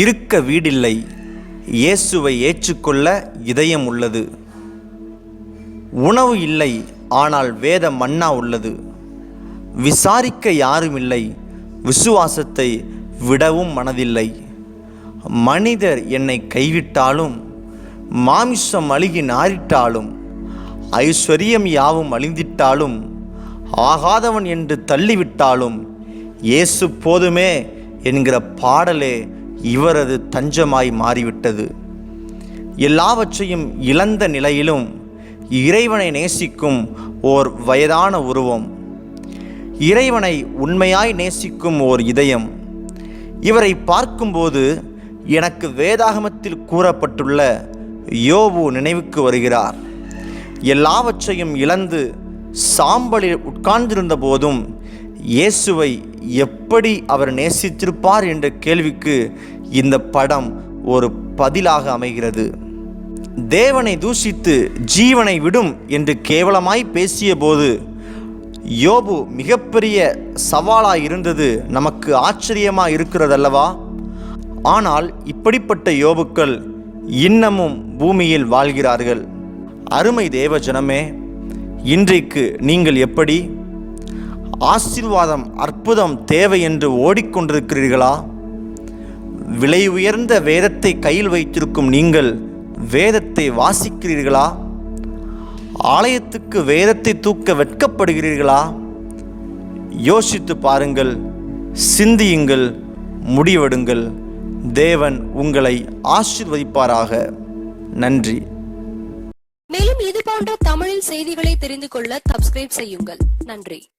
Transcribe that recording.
இருக்க வீடில்லை. இயேசுவை ஏற்றுக்கொள்ள இதயம் உள்ளது. உணவு இல்லை ஆனால் வேத மன்னா உள்ளது. விசாரிக்க யாரும் இல்லை விசுவாசத்தை விடவும் மனதில்லை. மனிதர் என்னை கைவிட்டாலும் மாமிசம் அழுகி நாரிட்டாலும் ஐஸ்வர்யம் யாவும் அழிந்திட்டாலும் ஆகாதவன் என்று தள்ளிவிட்டாலும் இயேசு போதுமே என்கிற பாடலே இவரது தஞ்சமாய் மாறிவிட்டது. எல்லாவற்றையும் இழந்த நிலையிலும் இறைவனை நேசிக்கும் ஓர் வயதான உருவம். இறைவனை உண்மையாய் நேசிக்கும் ஓர் இதயம். இவரை பார்க்கும்போது எனக்கு வேதாகமத்தில் கூறப்பட்டுள்ள யோபு நினைவுக்கு வருகிறார். எல்லாவற்றையும் இழந்து சாம்பலில் உட்கார்ந்திருந்த போதும் இயேசுவை எப்படி அவர் நேசித்திருப்பார் என்ற கேள்விக்கு இந்த படம் ஒரு பதிலாக அமைகிறது. தேவனை தூஷித்து ஜீவனை விடும் என்று கேவலமாய் பேசியபோது யோபு மிகப்பெரிய சவாலாக இருந்தது. நமக்கு ஆச்சரியமாக இருக்கிறதல்லவா? ஆனால் இப்படிப்பட்ட யோபுக்கள் இன்னமும் பூமியில் வாழ்கிறார்கள். அருமை தேவ ஜனமே இன்றைக்கு நீங்கள் எப்படி? ஆசீர்வாதம் அற்புதம் தேவை என்று ஓடிக்கொண்டிருக்கிறீர்களா? விலை உயர்ந்த வேதத்தை கையில் வைத்திருக்கும் நீங்கள் வேதத்தை வாசிக்கிறீர்களா? ஆலயத்துக்கு வேதத்தை தூக்க வெட்கப்படுகிறீர்களா? யோசித்து பாருங்கள் சிந்தியுங்கள் முடிவெடுங்கள். தேவன் உங்களை ஆசிர்வதிப்பாராக. நன்றி. மேலும் இது போன்ற தமிழில் செய்திகளை தெரிந்து கொள்ள சப்ஸ்கிரைப் செய்யுங்கள். நன்றி.